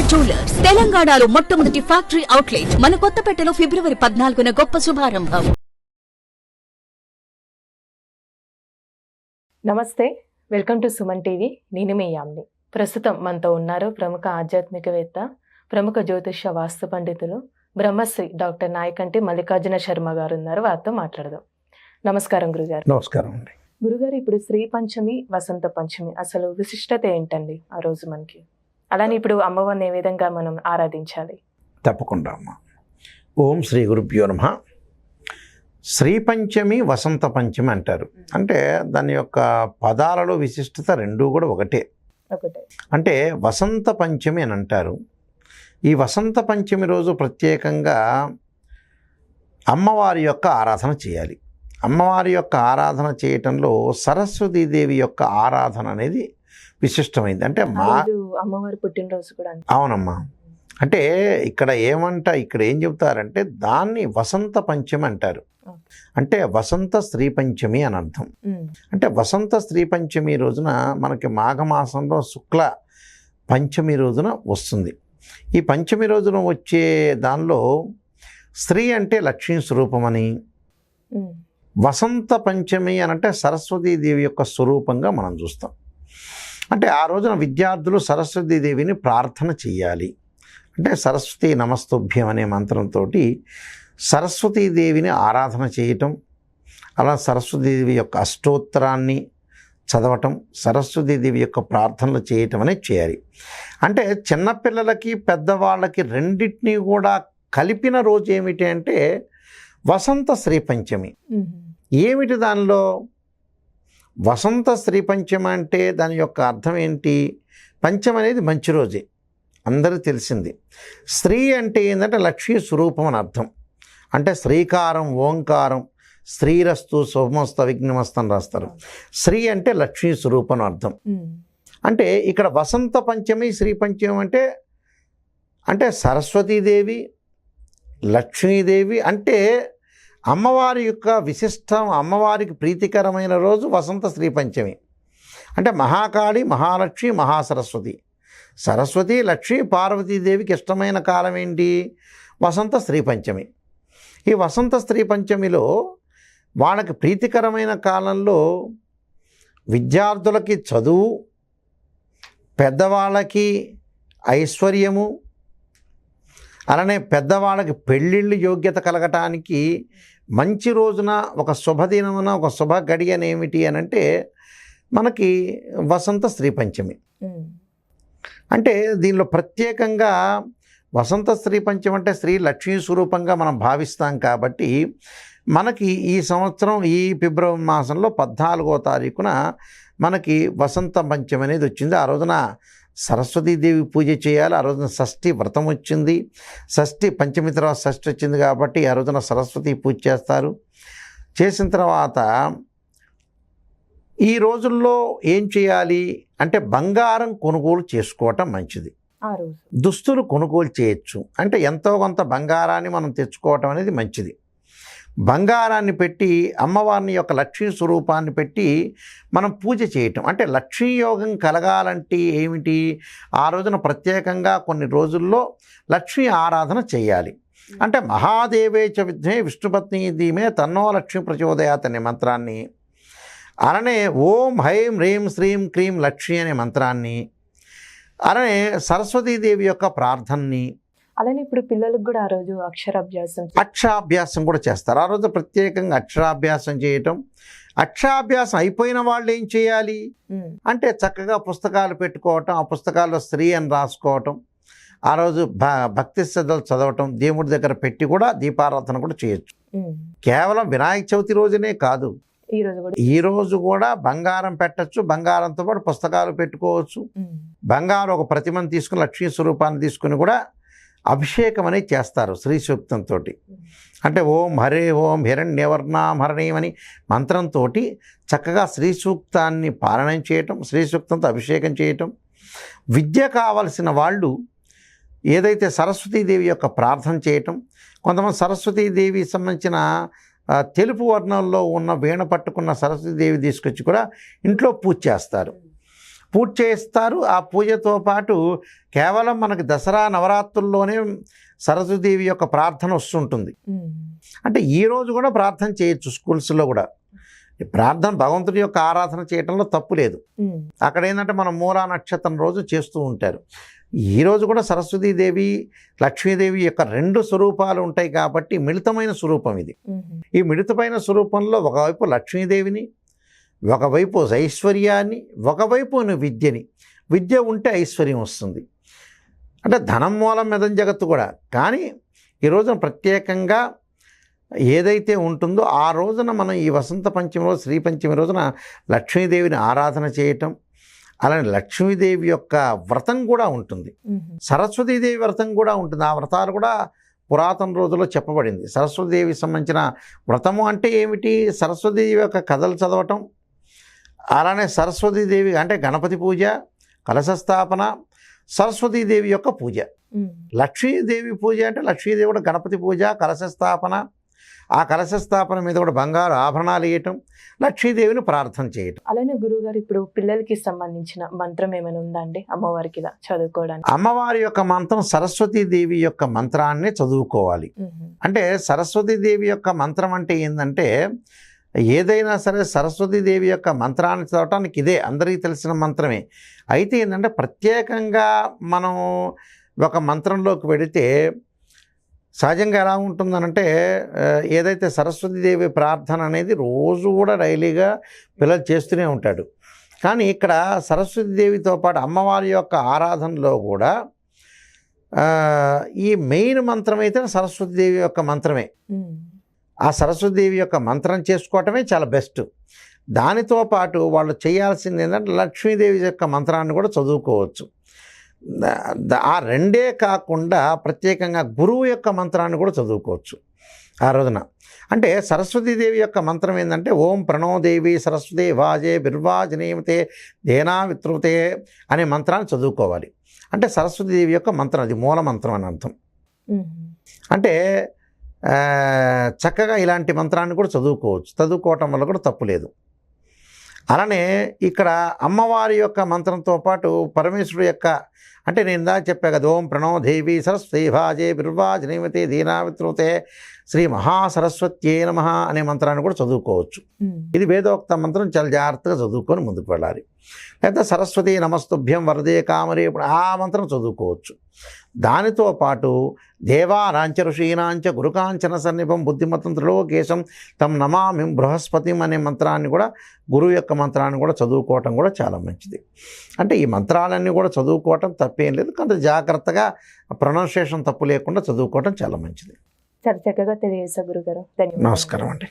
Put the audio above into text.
Jewellers తెలంగాణలో మొట్టమొదటి factory outlet మన కొత్తపేటలో ఫిబ్రవరి పద్నాలుగున గొప్ప శుభారంభం. నమస్తే వెల్కమ్ టు సుమన్ టీవీ నేను మీ యామ్ని. ప్రస్తుతం మనతో ఉన్నారు ప్రముఖ ఆధ్యాత్మికవేత్త ప్రముఖ జ్యోతిష వాస్తు పండితులు బ్రహ్మశ్రీ డాక్టర్ నాయకంటి మల్లికార్జున శర్మ గారు ఉన్నారు వారితో మాట్లాడదాం. నమస్కారం గురుగారు. నమస్కారం అండి. గురుగారు ఇప్పుడు శ్రీ పంచమి వసంత పంచమి అసలు విశిష్టత ఏంటండి ఆ రోజు మనకి? అలానే ఇప్పుడు అమ్మవారిని ఏ విధంగా మనం ఆరాధించాలి? తప్పకుండా అమ్మ. ఓం శ్రీ గురుభ్యో నమ. శ్రీ పంచమి వసంత పంచమి అంటారు. అంటే దాని యొక్క పదాలలో విశిష్టత రెండూ కూడా ఒకటే. ఒకటే. అంటే వసంత పంచమి అని అంటారు. ఈ వసంత పంచమి రోజు ప్రత్యేకంగా అమ్మవారి యొక్క ఆరాధన చేయాలి. అమ్మవారి యొక్క ఆరాధన చేయటంలో సరస్వతీదేవి యొక్క ఆరాధన అనేది విశిష్టమైంది. అంటే మా అమ్మవారి పుట్టినరోజు కూడా. అవునమ్మా. అంటే ఇక్కడ ఏమంట ఇక్కడ ఏం చెబుతారంటే దాన్ని వసంత పంచమి అంటారు. అంటే వసంత స్త్రీ పంచమి అని అర్థం. అంటే వసంత స్త్రీ పంచమి రోజున మనకి మాఘమాసంలో శుక్ల పంచమి రోజున వస్తుంది. ఈ పంచమి రోజున వచ్చే దానిలో స్త్రీ అంటే లక్ష్మీ స్వరూపమని వసంత పంచమి అని అంటే సరస్వతీదేవి యొక్క స్వరూపంగా మనం చూస్తాం. అంటే ఆ రోజున విద్యార్థులు సరస్వతీదేవిని ప్రార్థన చేయాలి అంటే సరస్వతి నమస్తుభ్యం అనే మంత్రంతో సరస్వతీదేవిని ఆరాధన చేయటం అలా సరస్వతీదేవి యొక్క అష్టోత్తరాన్ని చదవటం సరస్వతీదేవి యొక్క ప్రార్థనలు చేయటం అనేది చేయాలి. అంటే చిన్నపిల్లలకి పెద్దవాళ్ళకి రెండింటినీ కూడా కలిపిన రోజు ఏమిటి అంటే వసంత శ్రీ పంచమి. ఏమిటి దానిలో? వసంత స్త్రీ పంచమ అంటే దాని యొక్క అర్థం ఏంటి? పంచం అనేది మంచి రోజే. అందరూ తెలిసింది. స్త్రీ అంటే ఏంటంటే లక్ష్మీ స్వరూపం అని అర్థం. అంటే శ్రీకారం ఓంకారం స్త్రీరస్తు శుభమస్త విఘ్నమస్త అని రాస్తారు. స్త్రీ అంటే లక్ష్మీ స్వరూపం అర్థం. అంటే ఇక్కడ వసంత పంచమి శ్రీ పంచమి అంటే అంటే సరస్వతీదేవి లక్ష్మీదేవి అంటే అమ్మవారి యొక్క విశిష్టం అమ్మవారికి ప్రీతికరమైన రోజు వసంత శ్రీ పంచమి. అంటే మహాకాళి మహాలక్ష్మి మహాసరస్వతి. సరస్వతి లక్ష్మి పార్వతీదేవికి ఇష్టమైన కాలం ఏంటి? వసంత స్త్రీ పంచమి. ఈ వసంత స్త్రీ పంచమిలో వాళ్ళకి ప్రీతికరమైన కాలంలో విద్యార్థులకి చదువు పెద్దవాళ్ళకి ఐశ్వర్యము అలానే పెద్దవాళ్ళకి పెళ్ళిళ్ళు యోగ్యత కలగటానికి మంచి రోజున ఒక శుభదినమున ఒక శుభ గడియన ఏమిటి అని అంటే మనకి వసంత స్త్రీ పంచమి. అంటే దీనిలో ప్రత్యేకంగా వసంత స్త్రీ పంచమి అంటే స్త్రీ లక్ష్మీ స్వరూపంగా మనం భావిస్తాం కాబట్టి మనకి ఈ సంవత్సరం ఈ ఫిబ్రవరి మాసంలో పద్నాలుగో తారీఖున మనకి వసంత పంచమి అనేది వచ్చింది. ఆ రోజున సరస్వతీదేవి పూజ చేయాలి. ఆ రోజున షష్ఠి వ్రతం వచ్చింది. షష్ఠి పంచమి తర్వాత షష్ఠి వచ్చింది కాబట్టి ఆ రోజున సరస్వతి పూజ చేస్తారు. చేసిన తర్వాత ఈ రోజుల్లో ఏం చేయాలి అంటే బంగారం కొనుగోలు చేసుకోవటం మంచిది. దుస్తులు కొనుగోలు చేయొచ్చు. అంటే ఎంతో కొంత బంగారాన్ని మనం తెచ్చుకోవటం అనేది మంచిది. బంగారాన్ని పెట్టి అమ్మవారిని యొక్క లక్ష్మీ స్వరూపాన్ని పెట్టి మనం పూజ చేయటం. అంటే లక్ష్మీ యోగం కలగాలంటే ఏమిటి? ఆ రోజున ప్రత్యేకంగా కొన్ని రోజుల్లో లక్ష్మీ ఆరాధన చేయాలి. అంటే మహాదేవేచ విద్మే విష్ణుపత్ని ధీమే తన్నో లక్ష్మీ ప్రచోదయాత్ అనే మంత్రాన్ని. అలానే ఓం హైం హ్రీం శ్రీం క్రీం లక్ష్మి అనే మంత్రాన్ని. అలానే సరస్వతీదేవి యొక్క ప్రార్థనని. అలానే ఇప్పుడు పిల్లలకు కూడా ఆ రోజు అక్షరాభ్యాసం అక్షరాభ్యాసం కూడా చేస్తారు. ఆ రోజు ప్రత్యేకంగా అక్షరాభ్యాసం చేయటం. అక్షరాభ్యాసం అయిపోయిన వాళ్ళు ఏం చేయాలి? అంటే చక్కగా పుస్తకాలు పెట్టుకోవటం ఆ పుస్తకాల్లో స్త్రీ అని రాసుకోవటం. ఆ రోజు భ భక్తి శ్రద్ధలు చదవటం దేవుడి దగ్గర పెట్టి కూడా దీపారాధన కూడా చేయొచ్చు. కేవలం వినాయక చవితి రోజునే కాదు. ఈ రోజు కూడా. బంగారం పెట్టచ్చు బంగారంతో పాటు పుస్తకాలు పెట్టుకోవచ్చు. బంగారు ఒక ప్రతిమను తీసుకుని లక్ష్మీ స్వరూపాన్ని తీసుకుని కూడా అభిషేకం అనేది చేస్తారు శ్రీ సూక్తంతో అంటే ఓం హరే ఓం హిరణ్యవర్ణాం హరణీయం మంత్రంతో చక్కగా శ్రీ సూక్తాన్ని పాలనం చేయటం శ్రీ సూక్తంతో అభిషేకం చేయటం. విద్య కావలసిన వాళ్ళు ఏదైతే సరస్వతీదేవి యొక్క ప్రార్థన చేయటం కొంతమంది సరస్వతీదేవి సంబంధించిన తెలుపు వర్ణంలో ఉన్న వీణ పట్టుకున్న సరస్వతీదేవి తీసుకొచ్చి కూడా ఇంట్లో పూజ చేస్తారు. పూజ చేస్తారు ఆ పూజతో పాటు కేవలం మనకి దసరా నవరాత్రుల్లోనే సరస్వతీదేవి యొక్క ప్రార్థన వస్తుంటుంది. అంటే ఈ రోజు కూడా ప్రార్థన చేయొచ్చు స్కూల్స్లో కూడా ఈ ప్రార్థన భగవంతుడి యొక్క ఆరాధన చేయటంలో తప్పు లేదు. అక్కడ ఏంటంటే మనం మూలా నక్షత్రం రోజు చేస్తూ ఉంటారు ఈ రోజు కూడా సరస్వతీదేవి లక్ష్మీదేవి యొక్క రెండు స్వరూపాలు ఉంటాయి కాబట్టి మిళితమైన స్వరూపం ఇది. ఈ మిళితమైన స్వరూపంలో ఒకవైపు లక్ష్మీదేవిని ఒకవైపు ఐశ్వర్యాన్ని ఒకవైపు విద్యని. విద్య ఉంటే ఐశ్వర్యం వస్తుంది. అంటే ధనం మూలం మెదం జగత్తు కూడా. కానీ ఈ రోజున ప్రత్యేకంగా ఏదైతే ఉంటుందో ఆ రోజున మనం ఈ వసంత పంచమి రోజు శ్రీ పంచమి రోజున లక్ష్మీదేవిని ఆరాధన చేయటం అలానే లక్ష్మీదేవి యొక్క వ్రతం కూడా ఉంటుంది. సరస్వతీదేవి వ్రతం కూడా ఉంటుంది. ఆ వ్రతాలు కూడా పురాతన రోజుల్లో చెప్పబడింది. సరస్వతీదేవికి సంబంధించిన వ్రతము అంటే ఏమిటి? సరస్వతీదేవి యొక్క కథలు చదవటం అలానే సరస్వతీదేవి అంటే గణపతి పూజ కలశ స్థాపన సరస్వతీదేవి యొక్క పూజ. లక్ష్మీదేవి పూజ అంటే లక్ష్మీదేవి కూడా గణపతి పూజ కలశ స్థాపన ఆ కలశ స్థాపన మీద కూడా బంగారు ఆభరణాలు వేయటం లక్ష్మీదేవిని ప్రార్థన చేయటం. అలానే గురువుగారు ఇప్పుడు పిల్లలకి సంబంధించిన మంత్రం ఏమైనా ఉందా అండి? అమ్మవారికి ఇలా చదువుకోవడానికి. అమ్మవారి యొక్క మంత్రం సరస్వతీదేవి యొక్క మంత్రాన్ని చదువుకోవాలి. అంటే సరస్వతీదేవి యొక్క మంత్రం అంటే ఏంటంటే ఏదైనా సరే సరస్వతీదేవి యొక్క మంత్రాన్ని చదవటానికి ఇదే అందరికీ తెలిసిన మంత్రమే. అయితే ఏంటంటే ప్రత్యేకంగా మనం ఒక మంత్రంలోకి వెడితే సహజంగా ఎలా ఉంటుందనంటే ఏదైతే ఏదైతే సరస్వతీదేవి ప్రార్థన అనేది రోజు కూడా డైలీగా పిల్లలు చేస్తూనే ఉంటాడు. కానీ ఇక్కడ సరస్వతీదేవితో పాటు అమ్మవారి యొక్క ఆరాధనలో కూడా ఈ మెయిన్ మంత్రం అయితే సరస్వతీదేవి యొక్క మంత్రమే. ఆ సరస్వతీదేవి యొక్క మంత్రం చేసుకోవటమే చాలా బెస్ట్. దానితో పాటు వాళ్ళు చేయాల్సింది ఏంటంటే లక్ష్మీదేవి యొక్క మంత్రాన్ని కూడా చదువుకోవచ్చు. ఆ రెండే కాకుండా ప్రత్యేకంగా గురువు యొక్క మంత్రాన్ని కూడా చదువుకోవచ్చు ఆ రోజున. అంటే సరస్వతీదేవి యొక్క మంత్రం ఏంటంటే ఓం ప్రణోదేవి సరస్వతి వాజే బిర్వాజనీయమతే దేనా వితృతే అనే మంత్రాన్ని చదువుకోవాలి. అంటే సరస్వతీదేవి యొక్క మంత్రం అది మూల మంత్రం అని అర్థం. అంటే చక్కగా ఇలాంటి మంత్రాన్ని కూడా చదువుకోవచ్చు. చదువుకోవటం వల్ల కూడా తప్పు లేదు. అలానే ఇక్కడ అమ్మవారి యొక్క మంత్రంతో పాటు పరమేశ్వరుడు యొక్క అంటే నేను ఇందా చెప్పా కదా ఓం ప్రణో దేవి సరస్వతి భాజే బిర్వాజనీమతే దీనావిత్రుతే శ్రీ మహాసరస్వత్యే నమ అనే మంత్రాన్ని కూడా చదువుకోవచ్చు. ఇది వేదోక్త మంత్రం చాలా జాగ్రత్తగా చదువుకొని ముందుకు వెళ్ళాలి. లేదా సరస్వతి నమస్తుభ్యం వరదే కామరే ఇప్పుడు ఆ మంత్రం చదువుకోవచ్చు. దానితో పాటు దేవానాంచ ఋషీనాంచ గురుకాంచన సన్నిపం బుద్ధిమతం త్రిలోకేశం తం నమామి బృహస్పతిం అనే మంత్రాన్ని కూడా గురువు యొక్క మంత్రాన్ని కూడా చదువుకోవటం కూడా చాలా మంచిది. అంటే ఈ మంత్రాలన్నీ కూడా చదువుకోవటం తప్పేం లేదు. కొంత జాగ్రత్తగా ప్రొనౌన్సియేషన్ తప్పు లేకుండా చదువుకోవటం చాలా మంచిది. చాలా చక్కగా తెలియజేసా గురుగారు. నమస్కారం అండి.